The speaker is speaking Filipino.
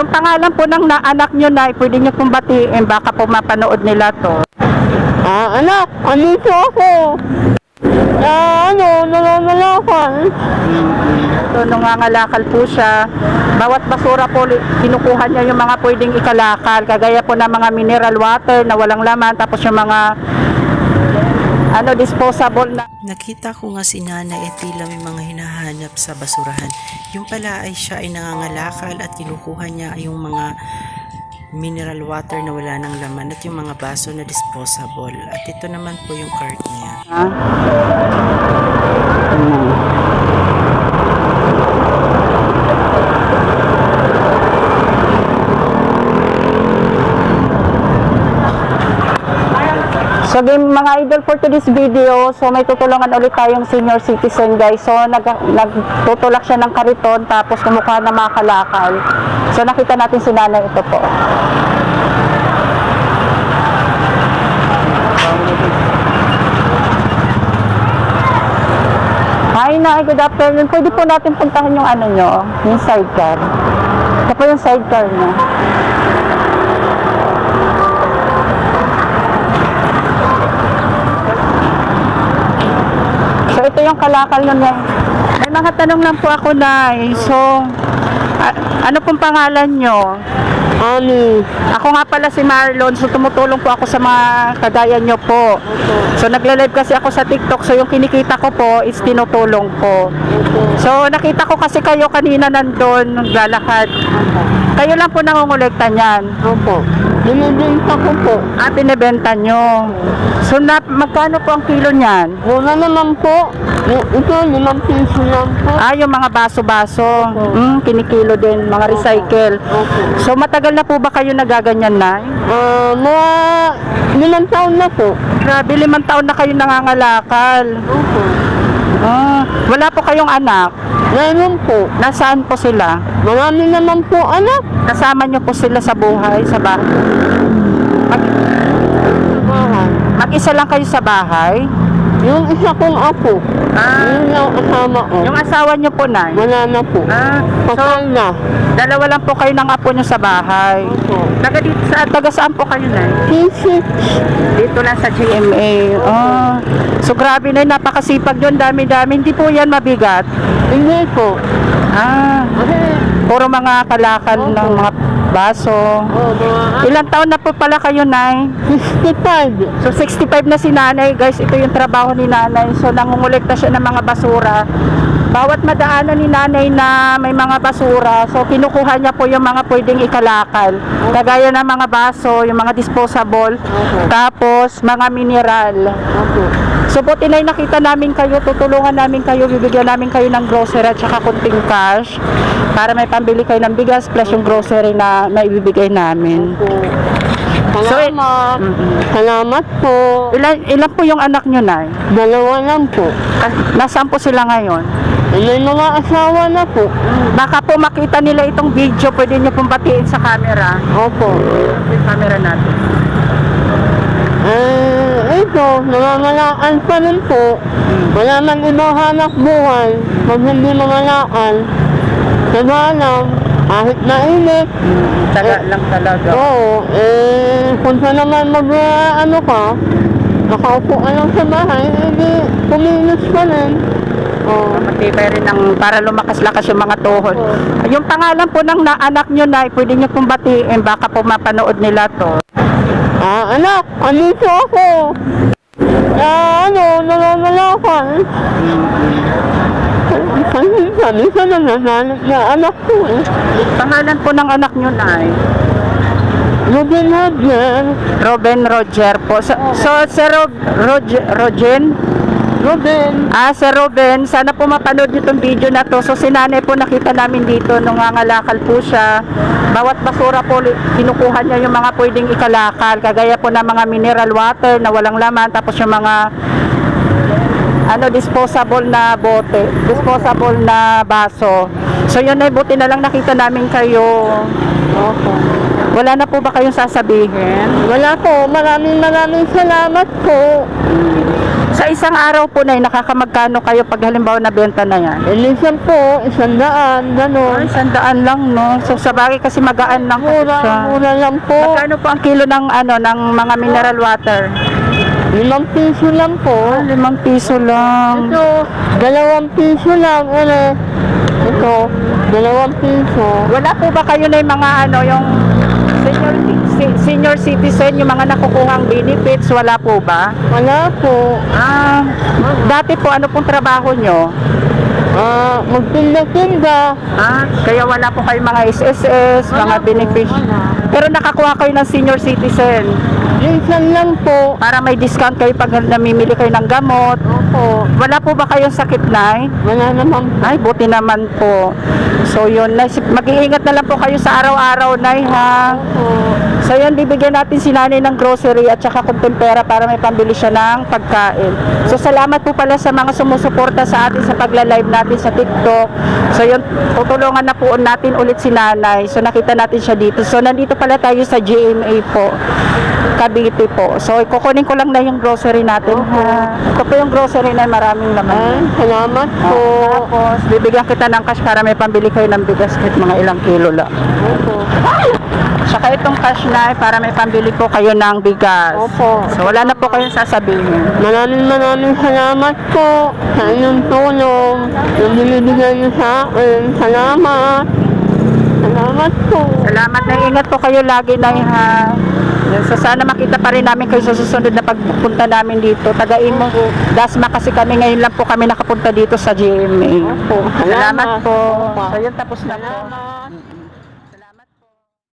Yung pangalan po ng na anak nyo na, pwede nyo pong batiin, baka po mapanood nila to. Ah, anak, andito ako. Ah, ano, nangangalakal. So, nangangalakal po siya. Bawat basura po, kinukuha niya yung mga pwedeng ikalakal. Kagaya po ng mga mineral water na walang laman. Tapos yung mga ano disposable na Nakita ko nga si Nana e tila may mga hinahanap sa basurahan. Yung pala ay siya ay nangangalakal at kinukuha niya yung mga mineral water na wala ng laman at yung mga baso na disposable. At ito naman po yung cart niya. Ha? So game mga idol for today's video, so may tutulungan ulit tayong senior citizen guys. So nag, nagtutulak siya ng kariton tapos kumukuha ng mga kalakal. So nakita natin si nanay ito po. Hi na, good afternoon. Pwede po natin puntahan yung ano nyo, yung sidecar. Ito po yung sidecar nyo. Ito yung kalakal nun. May mga tanong lang po ako na So, a- ano pong pangalan nyo? Ani, Ako nga pala si Marlon, so tumutulong po ako sa mga kagaya nyo po. So nagla-live kasi ako sa TikTok, so yung kinikita ko po is tinutulong ko. So nakita ko kasi kayo kanina nandun, naglalakad. Kayo lang po nangungulekta niyan. opo. Binibinta ko po. At binibenta nyo. So na, magkano po ang kilo niyan? Wala naman po. Y- Ito, limang piso lang po. Ah, yung mga baso-baso. Mm, kinikilo din, mga recycle. Opo. So matagal na po ba kayo nagaganyan na? Ah, mga limang taon na po. Grabe, limang taon na kayo nangangalakal. Opo. Ah, wala po kayong anak. Meron po. Nasaan po sila? Marami naman po, anak. Kasama niyo po sila sa buhay, sa bahay? Mag, mag-isa lang kayo sa bahay? Yung isa kong apo. Ah, Yun yung kasama ko. yung asawa niyo po na? Wala na po. Ah, so Patay na. Dalawa lang po kayo ng apo niyo sa bahay. Opo. Taga dito sa taga saan po kayo na? Dito lang sa GMA. Oh. So grabe na, napakasipag yun, dami-dami. Hindi po yan mabigat. Hindi po. Ah, puro mga kalakal ng mga baso. Ilang taon na po pala kayo, Nay? 65. So 65 na si nanay guys, ito yung trabaho ni nanay. So nangungulekta siya ng mga basura. Bawat madaanan ni nanay na may mga basura, so kinukuha niya po yung mga pwedeng ikalakal. Kagaya ng mga baso, yung mga disposable, tapos mga mineral. Opo. So buti na nakita namin kayo, tutulungan namin kayo, bibigyan namin kayo ng grocery at saka kunting cash para may pambili kayo ng bigas plus yung grocery na maibibigay namin. Opo. Salamat. Mhm. Salamat po. Ilan, ilan po yung anak nyo, Nay? Dalawa lang po. Ah, Nasaan po sila ngayon? May mga asawa na po. Baka po makita nila itong video, pwede nyo pong batiin sa camera. Opo. Yung camera natin. Eh, ito, nangangalaan pa rin po. Wala man ibang hanap buhay. Pag hindi mangalaan, diba lang, kahit mainit, Taga lang talaga. Oo, eh, kung saan naman mag, uh, ano ka, nakaupo ka lang sa bahay, hindi, kumilos ka rin. Oo. Matibay rin ng, para lumakas-lakas yung mga tuhod. Yung pangalan po ng na, anak nyo, Nay, pwede nyo pong batiin, baka po mapanood nila to. Ah, anak, andito ako. Ah, ano, nangangalakal. Kasi sabi sa nananalit na anak ko eh. Pangalan po ng anak nyo, Nay? Robin Hodger. Robin Roger po. So, so si Rob, Roger, Rogen? Robin. Ah, Sir Ruben, sana po mapanood niyo itong video na to. So, si nanay po nakita namin dito nung nangangalakal po siya. Bawat basura po, kinukuha niya yung mga pwedeng ikalakal. Kagaya po ng mga mineral water na walang laman. Tapos yung mga ano, disposable na bote. Disposable na baso. So, yun ay buti na lang nakita namin kayo. Opo. Wala na po ba kayong sasabihin? Wala po, maraming maraming salamat po. Sa isang araw po na nakakamagkano kayo pag halimbawa nabenta na yan? Ilisan po, isang daan, Ay, gano'n. sandaan lang, no? So, sa bagay kasi magaan lang kasi Mura, siya. mura lang po. Magkano po ang kilo ng ano ng mga mineral water? Limang piso lang po. Ah, limang piso lang. Ito, dalawang piso lang. Ere. Ito, dalawang piso. Wala po ba kayo na yung mga ano, yung senior citizen, yung mga nakukuhang benefits, wala po ba? Wala po. Ah, dati po, ano pong trabaho nyo? Ah, magtinda-tinda. Ah, kaya wala po kayo mga SSS, mga Wala po, benefits. wala. Pero nakakuha kayo ng senior citizen Minsan lang po. para may discount kayo pag namimili kayo ng gamot. Opo. Wala po ba kayong sakit na? Wala naman po. Ay, buti naman po. So yun, Nay. mag-iingat na lang po kayo sa araw-araw, Nay, ha? So yun, bibigyan natin si nanay ng grocery at saka kunting pera para may pambili siya ng pagkain. So salamat po pala sa mga sumusuporta sa atin sa pagla-live natin sa TikTok. So yun, tutulungan na po natin ulit si nanay. So nakita natin siya dito. So nandito pala tayo sa GMA po. Cavite po. So kukunin ko lang na yung grocery natin ha. Ito po yung grocery na maraming Ay, laman. salamat po. Tapos, bibigyan kita ng cash para may pambili kayo ng bigas kahit mga ilang kilo lang. Opo. Saka itong cash na para may pambili po kayo ng bigas. Opo. So wala na po kayong sasabihin. Maraming maraming salamat po sa inyong tulong. Yung binibigay niyo sa akin. Salamat. Salamat po. Salamat na ingat po kayo lagi na ha. So sana makita pa rin namin kayo sa susunod na pagpunta namin dito. Tagain mo Dasma kasi kami ngayon lang po kami nakapunta dito sa GMA. Opo. Salamat po. So yun tapos na po.